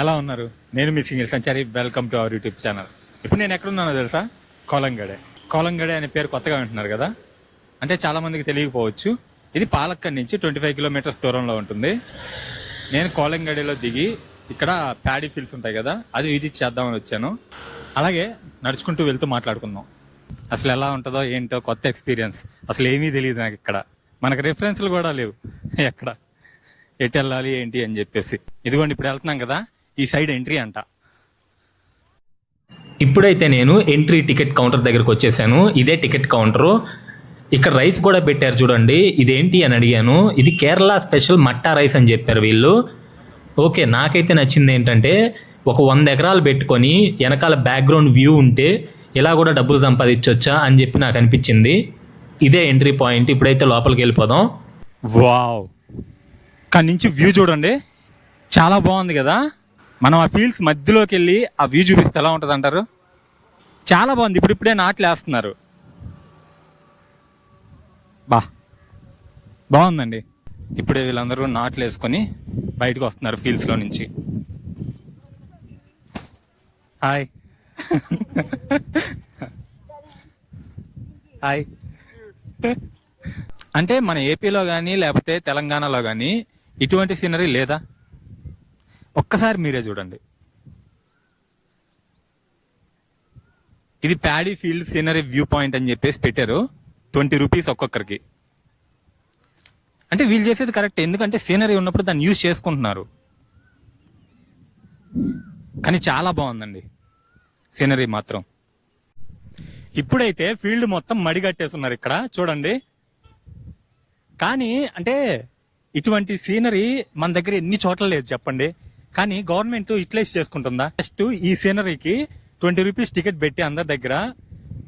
ఎలా ఉన్నారు? నేను మీ single Sanchari welcome to our YouTube channel ఇప్పుడు నేను ఎక్కడున్నానో తెలుసా? కోలంగడే. కోలంగడే అనే పేరు కొత్తగా వింటున్నారు కదా? అంటే చాలా మందికి తెలియకపోవచ్చు. ఇది పాలక్కడ్ నుంచి ట్వంటీ ఫైవ్ కిలోమీటర్స్ దూరంలో ఉంటుంది. నేను కోలంగడేలో దిగి ఇక్కడ ప్యాడీ ఫీల్డ్స్ ఉంటాయి కదా అది విజిట్ చేద్దామని వచ్చాను. అలాగే నడుచుకుంటూ వెళ్తూ మాట్లాడుకుందాం. అసలు ఎలా ఉంటుందో ఏంటో కొత్త ఎక్స్పీరియన్స్ అసలు ఏమీ తెలియదు నాకు ఇక్కడ. మనకు రిఫరెన్స్లు కూడా లేవు. ఎక్కడ? ఎటు వెళ్ళాలి ఏంటి అని చెప్పేసి. ఇదిగోండి ఇప్పుడు వెళ్తున్నాం కదా? ఈ సైడ్ ఎంట్రీ అంట. ఇప్పుడైతే నేను ఎంట్రీ టికెట్ కౌంటర్ దగ్గరకు వచ్చేసాను. ఇదే టికెట్ కౌంటరు. ఇక్కడ రైస్ కూడా పెట్టారు చూడండి. ఇదేంటి అని అడిగాను. ఇది కేరళ స్పెషల్ మట్టా రైస్ అని చెప్పారు వీళ్ళు. ఓకే నాకైతే నచ్చింది ఏంటంటే ఒక వంద ఎకరాలు పెట్టుకొని వెనకాల బ్యాక్గ్రౌండ్ వ్యూ ఉంటే ఇలా కూడా డబ్బులు సంపాదించవచ్చా అని చెప్పి నాకు అనిపించింది. ఇదే ఎంట్రీ పాయింట్ ఇప్పుడైతే లోపలికి వెళ్ళిపోదాం. వావ్. కానీ నుంచి వ్యూ చూడండి. చాలా బాగుంది కదా. మనం ఆ ఫీల్డ్స్ మధ్యలోకి వెళ్ళి ఆ వ్యూ చూపిస్తే ఎలా ఉంటుంది అంటారు? చాలా బాగుంది. ఇప్పుడు ఇప్పుడే నాట్లు వేస్తున్నారు. బా. బాగుందండి. ఇప్పుడే వీళ్ళందరూ నాట్లు వేసుకొని బయటకు వస్తున్నారు ఫీల్డ్స్లో నుంచి. హాయ్. హాయ్. అంటే మన ఏపీలో కానీ లేకపోతే తెలంగాణలో కానీ ఇటువంటి సీనరీ లేదా? ఒక్కసారి మీరే చూడండి. ఇది paddy field scenery view point అని చెప్పేసి పెట్టారు. ట్వంటీ రూపీస్ ఒక్కొక్కరికి. అంటే వీళ్ళు చేసేది కరెక్ట్ ఎందుకంటే సీనరీ ఉన్నప్పుడు దాన్ని యూజ్ చేసుకుంటున్నారు. కానీ చాలా బాగుందండి. సీనరీ మాత్రం. ఇప్పుడైతే ఫీల్డ్ మొత్తం మడిగట్టేస్తున్నారు ఇక్కడ చూడండి. కానీ అంటే ఇటువంటి సీనరీ మన దగ్గర ఎన్ని చోట్ల లేదు చెప్పండి. కానీ గవర్నమెంట్ యూటిలైజ్ చేసుకుంటుందా? ఫస్ట్ ఈ సీనరీకి ట్వంటీ రూపీస్ టికెట్ పెట్టి అందరి దగ్గర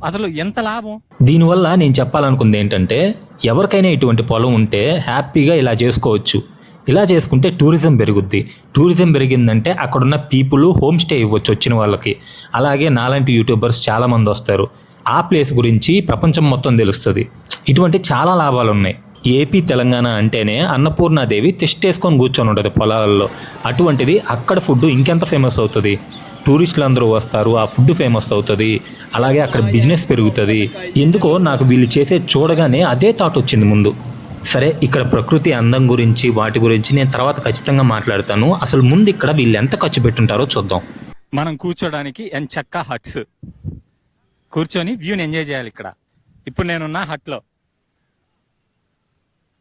అసలు ఎంత లాభం? దీనివల్ల నేను చెప్పాలనుకుంది ఏంటంటే ఎవరికైనా ఇటువంటి పొలం ఉంటే హ్యాపీగా ఇలా చేసుకోవచ్చు. ఇలా చేసుకుంటే టూరిజం పెరుగుద్ది. టూరిజం పెరిగిందంటే అక్కడున్న పీపుల్ హోమ్ స్టే ఇవ్వచ్చు వచ్చిన వాళ్ళకి. అలాగే నాలాంటి యూట్యూబర్స్ చాలామంది వస్తారు. ఆ ప్లేస్ గురించి ప్రపంచం మొత్తం తెలుస్తుంది. ఇటువంటి చాలా లాభాలు ఉన్నాయి ఏపీ తెలంగాణ అంటేనే అన్నపూర్ణాదేవి తిష్టేసుకొని కూర్చొని ఉంటుంది పొలాలలో అటువంటిది అక్కడ ఫుడ్ ఇంకెంత ఫేమస్ అవుతుంది? టూరిస్టులు అందరూ వస్తారు ఆ ఫుడ్ ఫేమస్ అవుతుంది. అలాగే అక్కడ బిజినెస్ పెరుగుతుంది. ఎందుకో నాకు వీళ్ళు చేసే చూడగానే అదే థాట్ వచ్చింది ముందు. సరే ఇక్కడ ప్రకృతి అందం గురించి వాటి గురించి నేను తర్వాత ఖచ్చితంగా మాట్లాడతాను. అసలు ముందు ఇక్కడ వీళ్ళు ఎంత ఖర్చు పెట్టుంటారో చూద్దాం. మనం కూర్చోడానికి ఎంచక్క హట్స్. కూర్చొని వ్యూని ఎంజాయ్ చేయాలి ఇక్కడ. ఇప్పుడు నేనున్న హట్లో.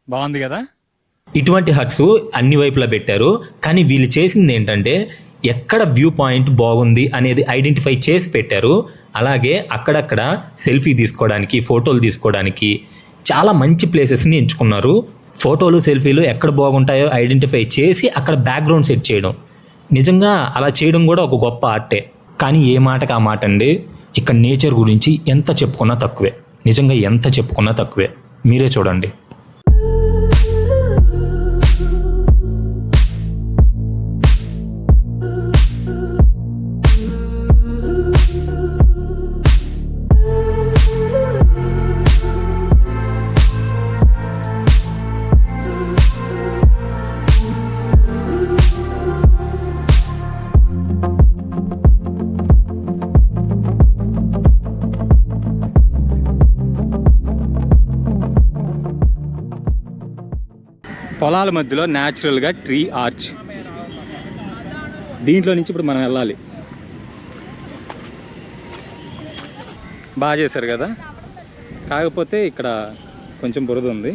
బాగుంది కదా? ఇటువంటి హట్స్ అన్ని వైపులా పెట్టారు. కానీ వీళ్ళు చేసింది ఏంటంటే ఎక్కడ వ్యూ పాయింట్ బాగుంది అనేది ఐడెంటిఫై చేసి పెట్టారు. అలాగే అక్కడక్కడ సెల్ఫీ తీసుకోవడానికి ఫోటోలు తీసుకోవడానికి చాలా మంచి ప్లేసెస్ని ఎంచుకున్నారు. ఫోటోలు సెల్ఫీలు ఎక్కడ బాగుంటాయో ఐడెంటిఫై చేసి అక్కడ బ్యాక్గ్రౌండ్ సెట్ చేయడం. నిజంగా అలా చేయడం కూడా ఒక గొప్ప ఆర్టే. కానీ ఏ మాటకు ఆ మాట అండి? ఇక్కడ నేచర్ గురించి ఎంత చెప్పుకున్నా తక్కువే. నిజంగా ఎంత చెప్పుకున్నా తక్కువే. మీరే చూడండి. పొలాల మధ్యలో న్యాచురల్గా ట్రీ ఆర్చ్. దీంట్లో నుంచి ఇప్పుడు మనం వెళ్ళాలి. బాగా చేశారు కదా? కాకపోతే ఇక్కడ కొంచెం బురద ఉంది.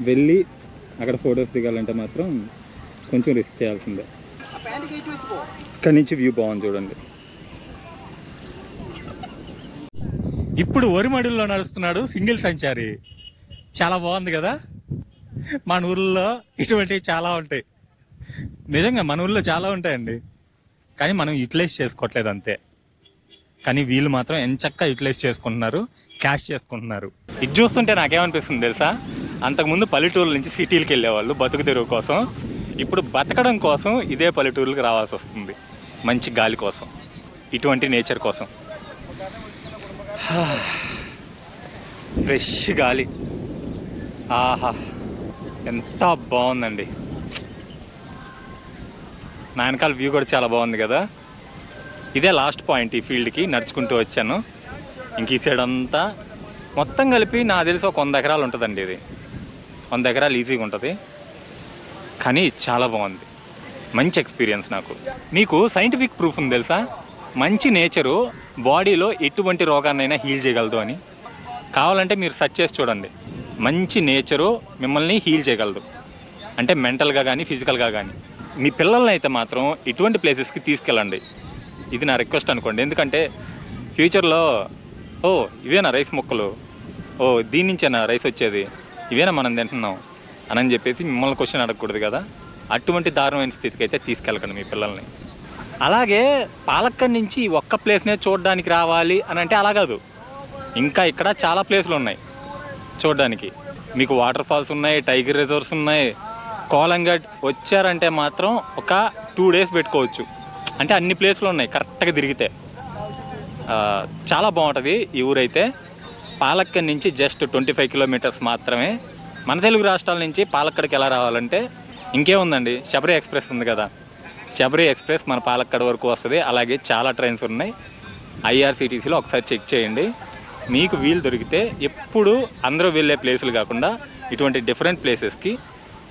వెళ్ళి అక్కడ ఫొటోస్ దిగాలంటే మాత్రం కొంచెం రిస్క్ చేయాల్సిందే. ఇక్కడ నుంచి వ్యూ బాగుంది చూడండి. ఇప్పుడు వరిమడుల్లో నడుస్తున్నాడు సింగిల్ సంచారి. చాలా బాగుంది కదా? మన ఊళ్ళో ఇటువంటివి చాలా ఉంటాయి. నిజంగా మన ఊళ్ళో చాలా ఉంటాయండి. కానీ మనం యూటిలైజ్ చేసుకోవట్లేదు అంతే. కానీ వీళ్ళు మాత్రం ఎంచక్కా యూటిలైజ్ చేసుకుంటున్నారు క్యాష్ చేసుకుంటున్నారు. ఇది చూస్తుంటే నాకేమనిపిస్తుంది తెలుసా? అంతకుముందు పల్లెటూరు నుంచి సిటీలకు వెళ్ళేవాళ్ళు బతుకు తెరువు కోసం. ఇప్పుడు బతకడం కోసం ఇదే పల్లెటూరులకు రావాల్సి వస్తుంది. మంచి గాలి కోసం. ఇటువంటి నేచర్ కోసం. ఫ్రెష్ గాలి. ఆహా. ఎంత బాగుందండి. నా వెనకాల వ్యూ కూడా చాలా బాగుంది కదా. ఇదే లాస్ట్ పాయింట్ ఈ ఫీల్డ్కి నడుచుకుంటూ వచ్చాను. ఇంక ఈ సైడ్ అంతా మొత్తం కలిపి నాకు తెలిసి ఒక వంద ఎకరాలు ఉంటుందండి ఇది. వంద ఎకరాలు ఈజీగా ఉంటుంది. కానీ చాలా బాగుంది. మంచి ఎక్స్పీరియన్స్ నాకు. మీకు సైంటిఫిక్ ప్రూఫ్ ఉంది తెలుసా? మంచి నేచరు బాడీలో ఎటువంటి రోగాన్నైనా హీల్ చేయగలదు అని. కావాలంటే మీరు సెర్చ్ చేసి చూడండి. మంచి నేచరు మిమ్మల్ని హీల్ చేయగలదు. అంటే మెంటల్గా కానీ ఫిజికల్గా కానీ మీ పిల్లల్ని అయితే మాత్రం ఇటువంటి ప్లేసెస్కి తీసుకెళ్ళండి. ఇది నా రిక్వెస్ట్ అనుకోండి. ఎందుకంటే ఫ్యూచర్లో ఓ ఇవేనా రైస్ మొక్కలు? ఓ దీని నుంచేనా రైస్ వచ్చేది? ఇవేనా మనం తింటున్నాం? అని చెప్పేసి మిమ్మల్ని క్వశ్చన్ అడగకూడదు కదా. అటువంటి దారుణమైన స్థితికి అయితే తీసుకెళ్ళకండి మీ పిల్లల్ని. అలాగే పాలక్కడ్ నుంచి ఒక్క ప్లేస్నే చూడడానికి రావాలి అని అంటే అలా కాదు. ఇంకా ఇక్కడ చాలా ప్లేసులు ఉన్నాయి. చూడడానికి. మీకు వాటర్ ఫాల్స్ ఉన్నాయి టైగర్ రిజర్వ్స్ ఉన్నాయి. కోలంగట్ వచ్చారంటే మాత్రం ఒక టూ డేస్ పెట్టుకోవచ్చు. అంటే అన్ని ప్లేస్లు ఉన్నాయి కరెక్ట్గా తిరిగితే. చాలా బాగుంటుంది ఈ ఊరైతే. పాలక్కడ్ నుంచి జస్ట్ ట్వంటీ ఫైవ్ కిలోమీటర్స్ మాత్రమే. మన తెలుగు రాష్ట్రాల నుంచి పాలక్కడికి ఎలా రావాలంటే ఇంకేముందండి? శబరి ఎక్స్ప్రెస్ ఉంది కదా. శబరి ఎక్స్ప్రెస్ మన పాలక్కడ వరకు వస్తుంది. అలాగే చాలా ట్రైన్స్ ఉన్నాయి. ఐఆర్సిటీసీలో ఒకసారి చెక్ చేయండి. మీకు వీలు దొరికితే ఎప్పుడు అందరూ వెళ్ళే ప్లేసులు కాకుండా ఇటువంటి డిఫరెంట్ ప్లేసెస్కి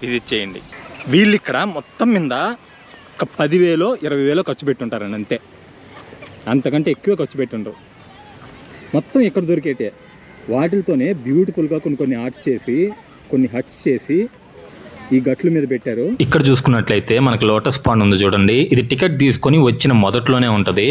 విజిట్ చేయండి. వీళ్ళు ఇక్కడ మొత్తం మీద ఒక పదివేలో ఇరవై వేలో ఖర్చు పెట్టుంటారండి అంతే. అంతకంటే ఎక్కువ ఖర్చు పెట్టుండ్రు. మొత్తం ఎక్కడ దొరికేటే? వాటితోనే బ్యూటిఫుల్గా కొన్ని కొన్ని ఆర్ట్స్ చేసి కొన్ని హట్స్ చేసి ఈ గట్ల మీద పెట్టారు. ఇక్కడ చూసుకున్నట్లయితే మనకు లోటస్ పాండ్ ఉంది చూడండి. ఇది టికెట్ తీసుకొని వచ్చిన మొదట్లోనే ఉంటుంది.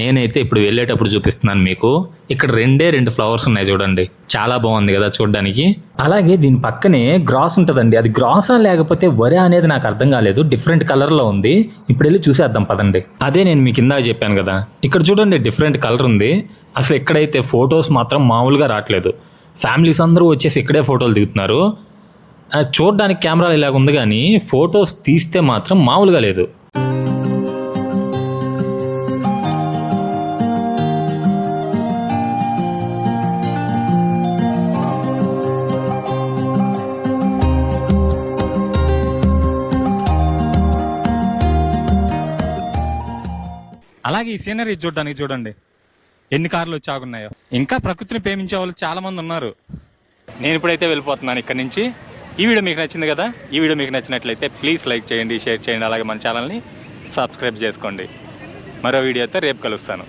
నేనైతే ఇప్పుడు వెళ్ళేటప్పుడు చూపిస్తున్నాను మీకు. ఇక్కడ రెండే రెండు ఫ్లవర్స్ ఉన్నాయి చూడండి. చాలా బాగుంది కదా చూడడానికి. అలాగే దీని పక్కనే గ్రాస్ ఉంటుందండి. అది గ్రాసా లేకపోతే వరే అనేది నాకు అర్థం కాలేదు. డిఫరెంట్ కలర్లో ఉంది. ఇప్పుడు వెళ్ళి చూసేద్దాం పదండి. అదే నేను మీకు ఇందాక చెప్పాను కదా. ఇక్కడ చూడండి డిఫరెంట్ కలర్ ఉంది. అసలు ఎక్కడైతే ఫొటోస్ మాత్రం మామూలుగా రావట్లేదు. ఫ్యామిలీస్ అందరూ వచ్చేసి ఇక్కడే ఫోటోలు దిగుతున్నారు. చూడడానికి చూడ్డానికి కెమెరా ఇలాగ ఉంది కానీ ఫొటోస్ తీస్తే మాత్రం మామూలుగా లేదు. ఈ సీనరీ చూడడానికి చూడండి. ఎన్ని కార్లు వచ్చి ఆగున్నాయో. ఇంకా ప్రకృతిని ప్రేమించే వాళ్ళు చాలా మంది ఉన్నారు. నేను ఇప్పుడైతే వెళ్ళిపోతున్నాను ఇక్కడ నుంచి. ఈ వీడియో మీకు నచ్చింది కదా? ఈ వీడియో మీకు నచ్చినట్లయితే ప్లీజ్ లైక్ చేయండి షేర్ చేయండి అలాగే మన ఛానల్ని సబ్స్క్రైబ్ చేసుకోండి. మరో వీడియోతో రేపు కలుస్తాను.